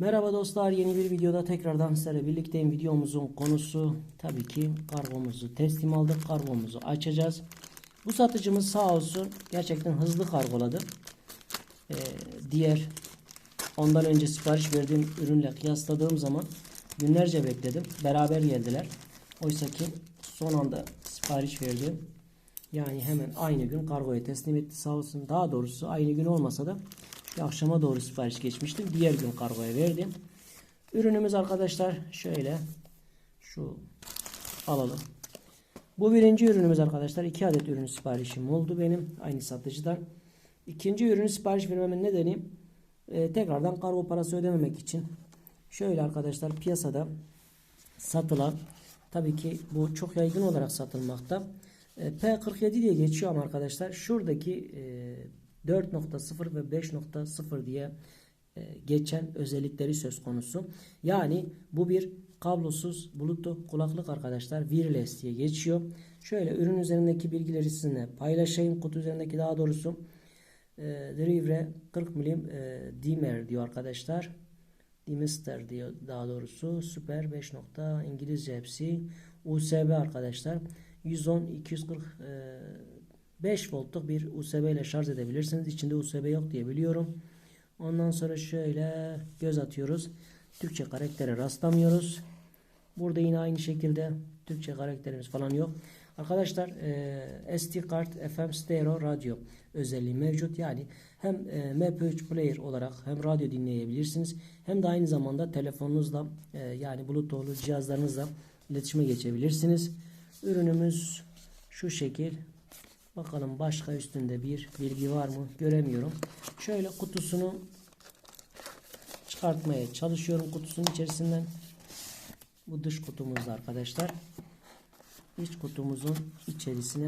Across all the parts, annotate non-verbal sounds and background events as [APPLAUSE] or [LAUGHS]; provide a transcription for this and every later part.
Merhaba dostlar yeni bir videoda tekrardan sizlerle birlikteyim. Videomuzun konusu tabii ki kargomuzu teslim aldık. Kargomuzu açacağız. Bu satıcımız sağ olsun gerçekten hızlı kargoladı. Ee, diğer ondan önce sipariş verdiğim ürünle kıyasladığım zaman günlerce bekledim. Beraber geldiler. Oysa ki son anda sipariş verdim. Yani hemen aynı gün kargoya teslim etti sağ olsun. Daha doğrusu aynı gün olmasa da akşama doğru sipariş geçmiştim. Diğer gün kargoya verdim. Ürünümüz arkadaşlar şöyle şu alalım. Bu birinci ürünümüz arkadaşlar. iki adet ürün siparişim oldu benim aynı satıcıdan. İkinci ürünü sipariş vermemin nedeni e, tekrardan kargo parası ödememek için. Şöyle arkadaşlar piyasada satılan tabii ki bu çok yaygın olarak satılmakta. E, P47 diye geçiyor ama arkadaşlar şuradaki e, 4.0 ve 5.0 diye e, geçen özellikleri söz konusu. Yani bu bir kablosuz bluetooth kulaklık arkadaşlar. Wireless diye geçiyor. Şöyle ürün üzerindeki bilgileri sizinle paylaşayım. Kutu üzerindeki daha doğrusu e, Drivre 40 milim e, dimmer diyor arkadaşlar. Dimister diyor daha doğrusu. Süper 5 nokta İngilizce hepsi. USB arkadaşlar. 110 240 e, 5 voltluk bir USB ile şarj edebilirsiniz. İçinde USB yok diye biliyorum. Ondan sonra şöyle göz atıyoruz. Türkçe karaktere rastlamıyoruz. Burada yine aynı şekilde Türkçe karakterimiz falan yok. Arkadaşlar e, SD kart FM stereo radyo özelliği mevcut. Yani hem e, MP3 player olarak hem radyo dinleyebilirsiniz hem de aynı zamanda telefonunuzla e, yani bluetooth'lu cihazlarınızla iletişime geçebilirsiniz. Ürünümüz şu şekil. Bakalım başka üstünde bir bilgi var mı göremiyorum. Şöyle kutusunu çıkartmaya çalışıyorum kutusunun içerisinden. Bu dış kutumuzda arkadaşlar. İç kutumuzun içerisine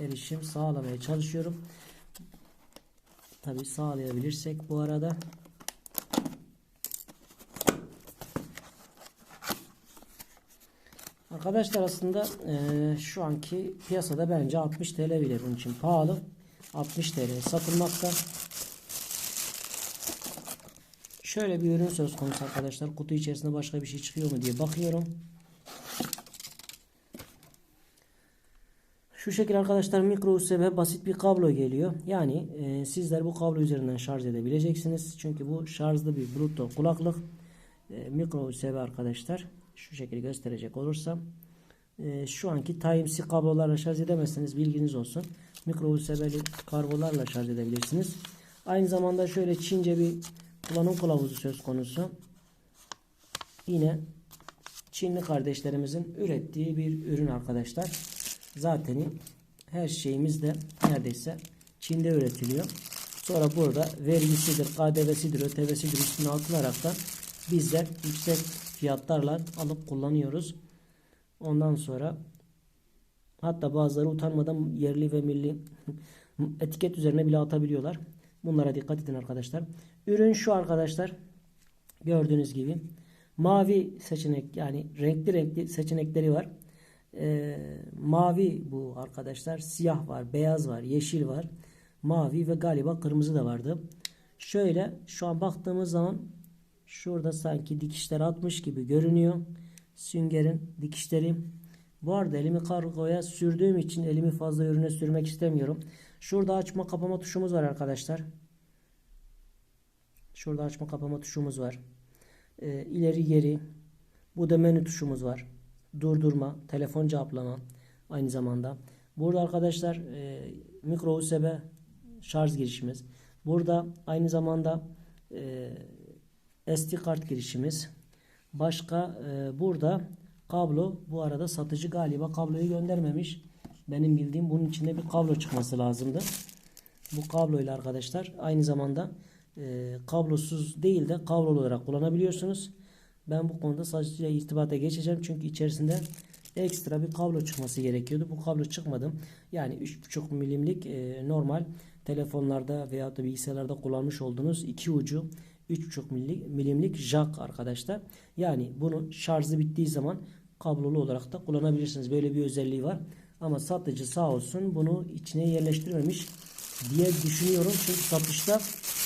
erişim sağlamaya çalışıyorum. Tabi sağlayabilirsek bu arada. Arkadaşlar aslında e, şu anki piyasada bence 60 TL bile bunun için pahalı. 60 TL satılmakta. Şöyle bir ürün söz konusu arkadaşlar. Kutu içerisinde başka bir şey çıkıyor mu diye bakıyorum. Şu şekilde arkadaşlar mikro USB basit bir kablo geliyor. Yani e, sizler bu kablo üzerinden şarj edebileceksiniz. Çünkü bu şarjlı bir bluetooth kulaklık. E, mikro USB arkadaşlar. Şu şekilde gösterecek olursam. E, şu anki Type-C kablolarla şarj edemezseniz bilginiz olsun. Mikro USB'li kablolarla şarj edebilirsiniz. Aynı zamanda şöyle Çince bir kullanım kılavuzu söz konusu. Yine Çinli kardeşlerimizin ürettiği bir ürün arkadaşlar. Zaten her şeyimiz de neredeyse Çin'de üretiliyor. Sonra burada vergisidir, KDV'sidir, ÖTV'sidir üstüne atılaraktan bizler yüksek fiyatlarla alıp kullanıyoruz. Ondan sonra hatta bazıları utanmadan yerli ve milli [LAUGHS] etiket üzerine bile atabiliyorlar. Bunlara dikkat edin arkadaşlar. Ürün şu arkadaşlar. Gördüğünüz gibi mavi seçenek yani renkli renkli seçenekleri var. Ee, mavi bu arkadaşlar. Siyah var, beyaz var, yeşil var. Mavi ve galiba kırmızı da vardı. Şöyle şu an baktığımız zaman şurada sanki dikişler atmış gibi görünüyor. Süngerin dikişleri. Bu arada elimi kargoya sürdüğüm için elimi fazla ürüne sürmek istemiyorum. Şurada açma kapama tuşumuz var arkadaşlar. Şurada açma kapama tuşumuz var. Ee, ileri geri. Bu da menü tuşumuz var. Durdurma, telefon cevaplama aynı zamanda. Burada arkadaşlar e, mikro USB şarj girişimiz. Burada aynı zamanda e, SD kart girişimiz. Başka e, burada kablo bu arada satıcı galiba kabloyu göndermemiş. Benim bildiğim bunun içinde bir kablo çıkması lazımdı. Bu kabloyla arkadaşlar aynı zamanda e, kablosuz değil de kablolu olarak kullanabiliyorsunuz. Ben bu konuda satıcıyla irtibata geçeceğim. Çünkü içerisinde ekstra bir kablo çıkması gerekiyordu. Bu kablo çıkmadı. Yani 3.5 milimlik e, normal telefonlarda veya da bilgisayarlarda kullanmış olduğunuz iki ucu 3.5 milimlik jack arkadaşlar. Yani bunu şarjı bittiği zaman kablolu olarak da kullanabilirsiniz. Böyle bir özelliği var. Ama satıcı sağ olsun bunu içine yerleştirmemiş diye düşünüyorum. Çünkü satışta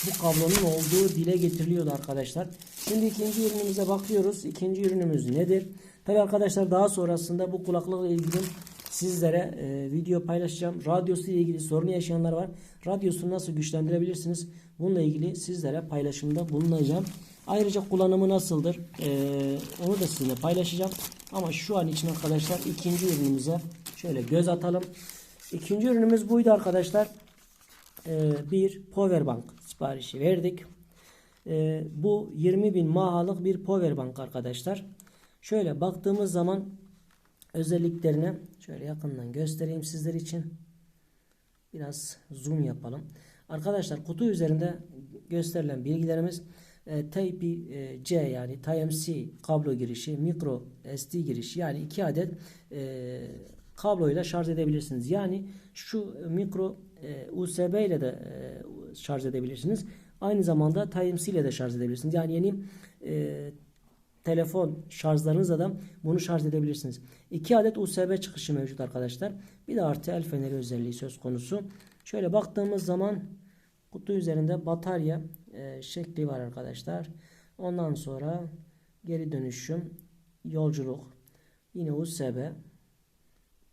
bu kablonun olduğu dile getiriliyordu arkadaşlar. Şimdi ikinci ürünümüze bakıyoruz. İkinci ürünümüz nedir? Tabi arkadaşlar daha sonrasında bu kulaklıkla ilgili sizlere e, video paylaşacağım. Radyosu ile ilgili sorun yaşayanlar var. Radyosunu nasıl güçlendirebilirsiniz? Bununla ilgili sizlere paylaşımda bulunacağım. Ayrıca kullanımı nasıldır? E, onu da sizinle paylaşacağım. Ama şu an için arkadaşlar ikinci ürünümüze şöyle göz atalım. İkinci ürünümüz buydu arkadaşlar. E, bir powerbank siparişi verdik. E, bu 20.000 mAh'lık bir powerbank arkadaşlar. Şöyle baktığımız zaman özelliklerini şöyle yakından göstereyim sizler için. Biraz zoom yapalım. Arkadaşlar kutu üzerinde gösterilen bilgilerimiz e, Type-C yani Type-C kablo girişi, micro SD girişi yani iki adet e, kabloyla şarj edebilirsiniz. Yani şu mikro e, USB ile de e, şarj edebilirsiniz. Aynı zamanda Type-C ile de şarj edebilirsiniz. Yani yeni e, telefon şarjlarınızla da bunu şarj edebilirsiniz. 2 adet USB çıkışı mevcut arkadaşlar. Bir de artı el feneri özelliği söz konusu. Şöyle baktığımız zaman kutu üzerinde batarya e, şekli var arkadaşlar. Ondan sonra geri dönüşüm, yolculuk, yine USB,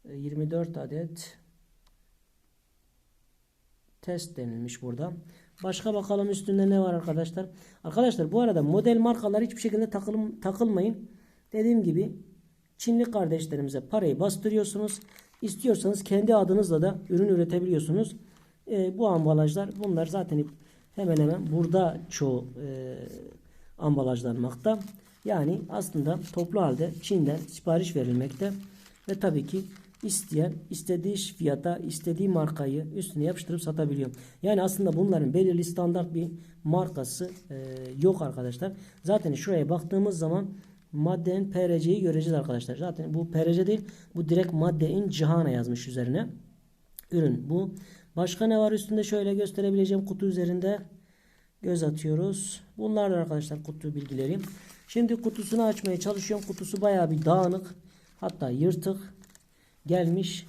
e, 24 adet test denilmiş burada. Başka bakalım üstünde ne var arkadaşlar. Arkadaşlar bu arada model markalar hiçbir şekilde takılım, takılmayın. Dediğim gibi Çinli kardeşlerimize parayı bastırıyorsunuz. İstiyorsanız kendi adınızla da ürün üretebiliyorsunuz. E, bu ambalajlar bunlar zaten hemen hemen burada çoğu e, ambalajlanmakta. Yani aslında toplu halde Çin'den sipariş verilmekte ve tabii ki isteyen istediği fiyata istediği markayı üstüne yapıştırıp satabiliyor. Yani aslında bunların belirli standart bir markası e, yok arkadaşlar. Zaten şuraya baktığımız zaman maddenin PRC'yi göreceğiz arkadaşlar. Zaten bu PRC değil bu direkt maddenin cihana yazmış üzerine. Ürün bu. Başka ne var üstünde şöyle gösterebileceğim kutu üzerinde göz atıyoruz. Bunlar da arkadaşlar kutu bilgileri. Şimdi kutusunu açmaya çalışıyorum. Kutusu bayağı bir dağınık. Hatta yırtık gelmiş.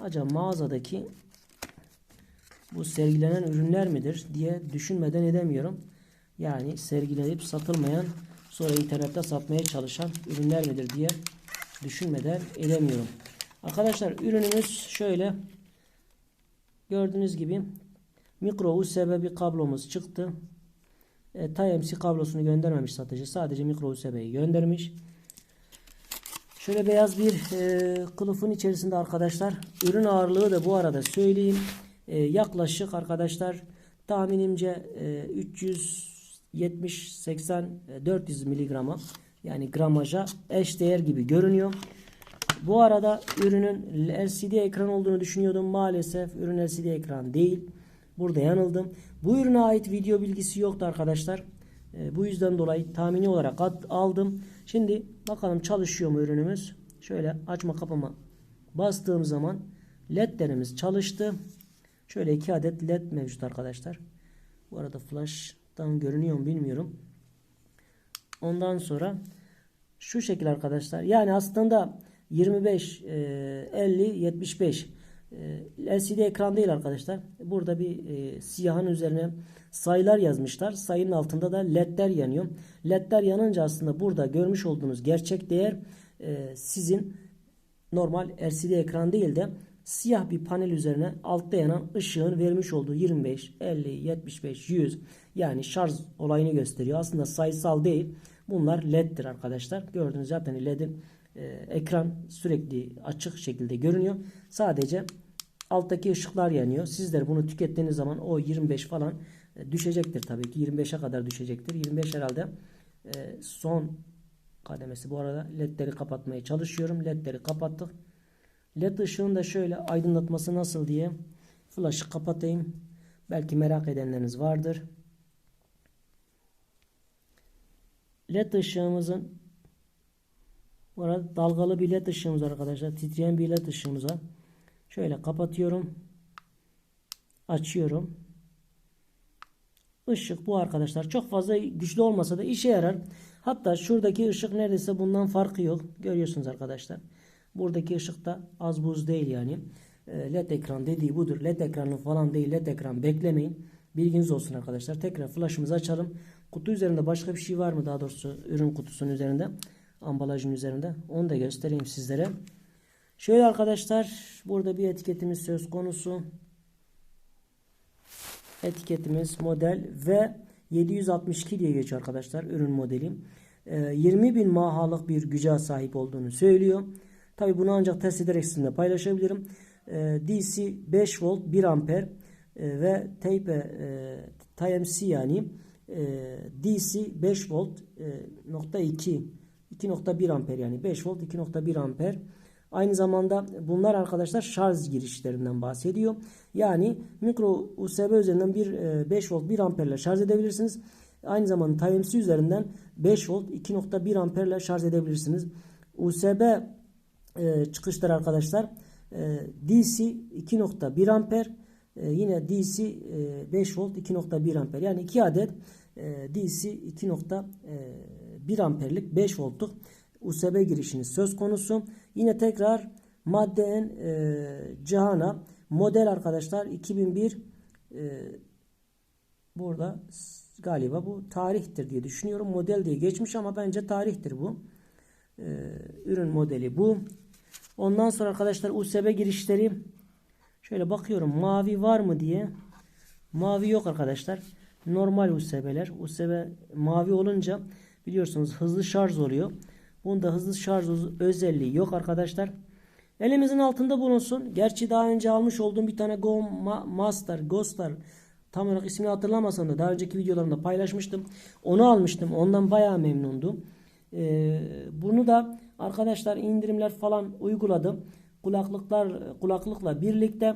Acaba mağazadaki bu sergilenen ürünler midir diye düşünmeden edemiyorum. Yani sergilenip satılmayan sonra internette satmaya çalışan ürünler midir diye düşünmeden edemiyorum. Arkadaşlar ürünümüz şöyle gördüğünüz gibi mikro USB bir kablomuz çıktı. E, Type-C kablosunu göndermemiş satıcı. Sadece mikro USB'yi göndermiş. Şöyle beyaz bir e, kılıfın içerisinde arkadaşlar. Ürün ağırlığı da bu arada söyleyeyim. E, yaklaşık arkadaşlar tahminimce e, 370 80 400 miligrama yani gramaja eş değer gibi görünüyor. Bu arada ürünün LCD ekran olduğunu düşünüyordum. Maalesef ürün LCD ekran değil. Burada yanıldım. Bu ürüne ait video bilgisi yoktu arkadaşlar. E, bu yüzden dolayı tahmini olarak aldım. Şimdi bakalım çalışıyor mu ürünümüz. Şöyle açma kapama bastığım zaman ledlerimiz çalıştı. Şöyle iki adet led mevcut arkadaşlar. Bu arada flash'tan görünüyor mu bilmiyorum. Ondan sonra şu şekil arkadaşlar. Yani aslında 25, 50, 75 LCD ekran değil arkadaşlar. Burada bir e, siyahın üzerine sayılar yazmışlar. Sayının altında da ledler yanıyor. Ledler yanınca aslında burada görmüş olduğunuz gerçek değer e, sizin normal LCD ekran değil de siyah bir panel üzerine altta yanan ışığın vermiş olduğu 25, 50, 75, 100 yani şarj olayını gösteriyor. Aslında sayısal değil. Bunlar leddir arkadaşlar. Gördüğünüz zaten ledin e, ekran sürekli açık şekilde görünüyor. Sadece alttaki ışıklar yanıyor. Sizler bunu tükettiğiniz zaman o 25 falan e, düşecektir tabii ki. 25'e kadar düşecektir. 25 herhalde e, son kademesi. Bu arada ledleri kapatmaya çalışıyorum. Ledleri kapattık. Led ışığın da şöyle aydınlatması nasıl diye flash'ı kapatayım. Belki merak edenleriniz vardır. LED ışığımızın bu dalgalı bir led ışığımız arkadaşlar. Titreyen bir led ışığımız var. Şöyle kapatıyorum. Açıyorum. Işık bu arkadaşlar. Çok fazla güçlü olmasa da işe yarar. Hatta şuradaki ışık neredeyse bundan farkı yok. Görüyorsunuz arkadaşlar. Buradaki ışık da az buz değil yani. Ee, LED ekran dediği budur. LED ekranı falan değil. LED ekran beklemeyin. Bilginiz olsun arkadaşlar. Tekrar flaşımızı açalım. Kutu üzerinde başka bir şey var mı? Daha doğrusu ürün kutusunun üzerinde. Ambalajın üzerinde. Onu da göstereyim sizlere. Şöyle arkadaşlar. Burada bir etiketimiz söz konusu. Etiketimiz model ve 762 diye geçiyor arkadaşlar ürün modeli. Ee, 20 bin mahalık bir güce sahip olduğunu söylüyor. Tabi bunu ancak test ederek sizinle paylaşabilirim. Ee, DC 5 volt 1 amper e, ve Type e, Type-C yani e, DC 5 volt e, nokta 2 2.1 amper yani 5 volt 2.1 amper. Aynı zamanda bunlar arkadaşlar şarj girişlerinden bahsediyor. Yani mikro USB üzerinden bir e, 5 volt 1 amperle şarj edebilirsiniz. Aynı zamanda Type-C üzerinden 5 volt 2.1 amperle şarj edebilirsiniz. USB e, çıkışlar arkadaşlar e, DC 2.1 amper e, yine DC e, 5 volt 2.1 amper yani 2 adet e, DC 2.1 amperlik 5 voltluk USB girişiniz söz konusu. Yine tekrar maddenin e, cihana model arkadaşlar 2001 e, burada galiba bu tarihtir diye düşünüyorum. Model diye geçmiş ama bence tarihtir bu. E, ürün modeli bu. Ondan sonra arkadaşlar USB girişleri şöyle bakıyorum mavi var mı diye. Mavi yok arkadaşlar. Normal USB'ler. USB mavi olunca biliyorsunuz hızlı şarj oluyor. Bunda hızlı şarj özelliği yok arkadaşlar. Elimizin altında bulunsun. Gerçi daha önce almış olduğum bir tane Go Master, Ghostar tam olarak ismini hatırlamasam da daha önceki videolarımda paylaşmıştım. Onu almıştım. Ondan bayağı memnundum. Ee, bunu da arkadaşlar indirimler falan uyguladım. Kulaklıklar kulaklıkla birlikte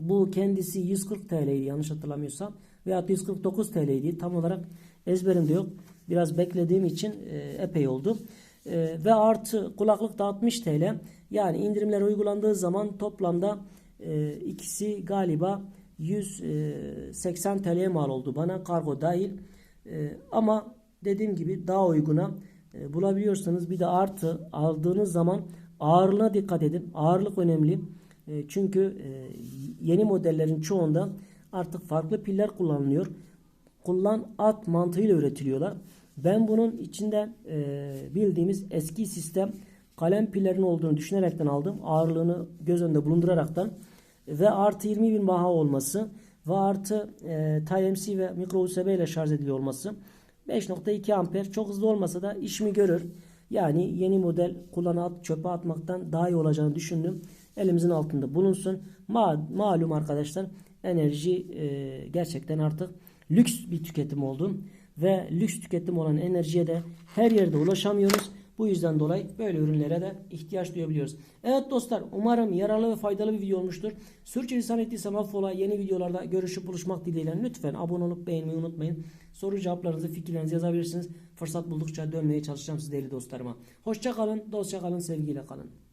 bu kendisi 140 TL'ydi yanlış hatırlamıyorsam veya 149 TL'ydi. Tam olarak ezberimde yok. Biraz beklediğim için e, epey oldu. E, ve artı kulaklık da 60 TL. Yani indirimler uygulandığı zaman toplamda e, ikisi galiba 180 TL'ye mal oldu bana kargo dahil. E, ama dediğim gibi daha uyguna e, bulabiliyorsanız bir de artı aldığınız zaman ağırlığına dikkat edin. Ağırlık önemli. E, çünkü e, yeni modellerin çoğunda artık farklı piller kullanılıyor. Kullan at mantığıyla üretiliyorlar. Ben bunun içinde e, bildiğimiz eski sistem kalem pillerin olduğunu düşünerekten aldım. Ağırlığını göz önünde bulunduraraktan ve artı 20 bin maha olması ve artı e, Type-C ve micro USB ile şarj ediliyor olması 5.2 amper çok hızlı olmasa da işimi görür. Yani yeni model kullanı at, çöpe atmaktan daha iyi olacağını düşündüm. Elimizin altında bulunsun. Ma malum arkadaşlar enerji e, gerçekten artık lüks bir tüketim oldu. Ve lüks tüketim olan enerjiye de her yerde ulaşamıyoruz. Bu yüzden dolayı böyle ürünlere de ihtiyaç duyabiliyoruz. Evet dostlar umarım yararlı ve faydalı bir video olmuştur. Sürçülisan ettiysem affola yeni videolarda görüşüp buluşmak dileğiyle lütfen abone olup beğenmeyi unutmayın. Soru cevaplarınızı fikirlerinizi yazabilirsiniz. Fırsat buldukça dönmeye çalışacağım siz değerli dostlarıma. Hoşça kalın, dostça kalın, sevgiyle kalın.